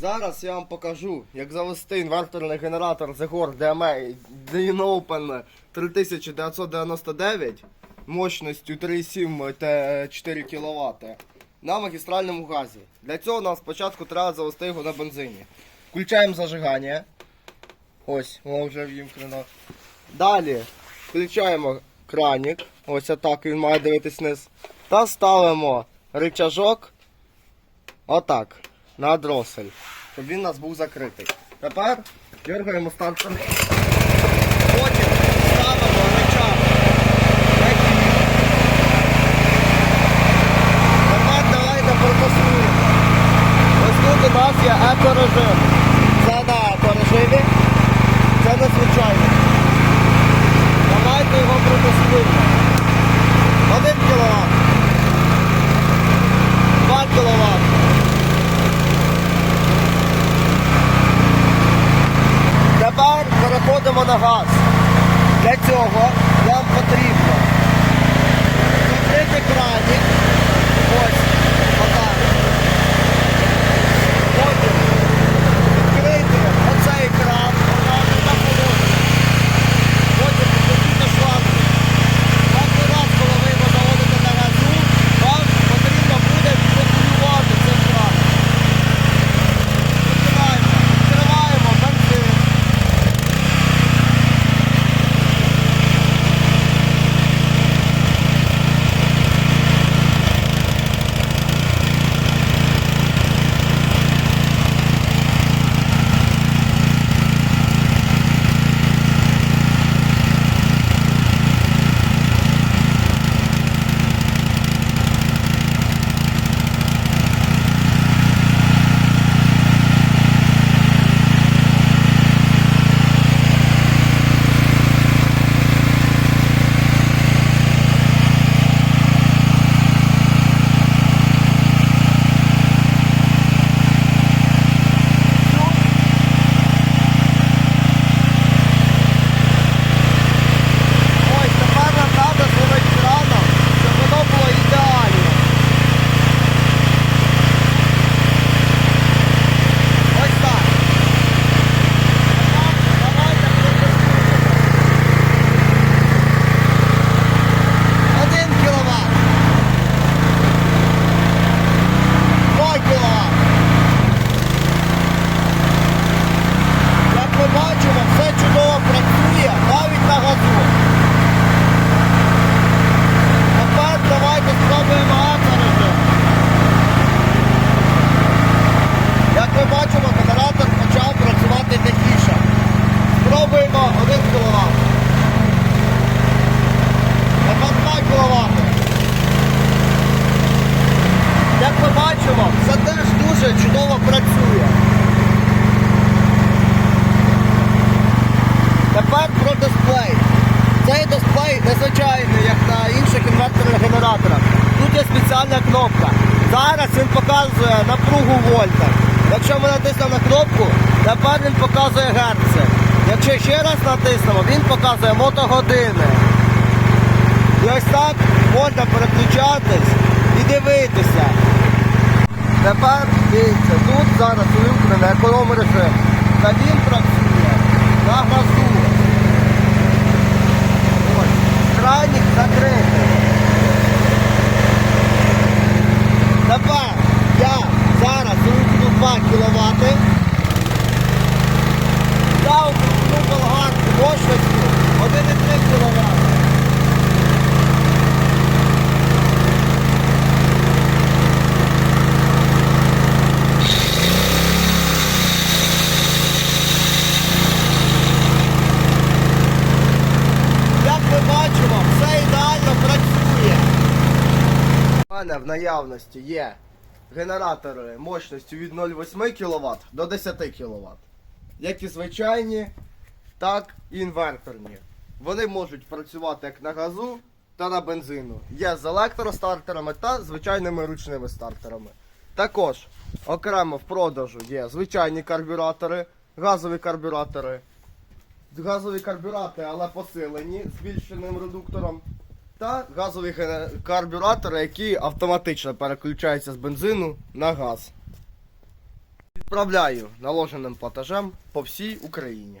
Зараз я вам покажу, як завести інверторний генератор Zegor DMA Open 3999 мощністю 3,7 та 4 кВт на магістральному газі. Для цього нам спочатку треба завести його на бензині. Включаємо зажигання. Ось, воно вже вімкнено. Далі включаємо кранік. Ось отак він має дивитись вниз. Та ставимо рычажок Отак. На дросель. Щоб він у нас був закритий. Тепер дергаємо стартер. Потім ставимо Спробуємо 1 кВт. Тепер 2 кВт. Як ми бачимо, це теж дуже чудово працює. Тепер про дисплей. Цей дисплей незвичайний, як на інших інверторних генераторах. Тут є спеціальна кнопка. Зараз він показує напругу в вольтах. Якщо ми натиснемо на кнопку, тепер він показує герци. Якщо ще раз натиснемо, він показує мотогодини. І ось так можна переключатись і дивитися. Тепер дивіться, тут зараз увімкнений економ режим. Та він працює на газу. Ось, кранік закритий. Тепер я зараз увімкну 2 кВт. Я увімкну болгарку мощністю 1,3 кВт. Як ми бачимо, все ідеально працює. У мене в наявності є генератори мощністю від 0,8 кВт до 10 кВт. Як і звичайні, так і інверторні. Вони можуть працювати як на газу та на бензину. Є з електростартерами та звичайними ручними стартерами. Також окремо в продажу є звичайні карбюратори, газові карбюратори, газові карбюратори, але посилені збільшеним редуктором. Та газові карбюратор, які автоматично переключаються з бензину на газ. Відправляю наложеним платежем по всій Україні.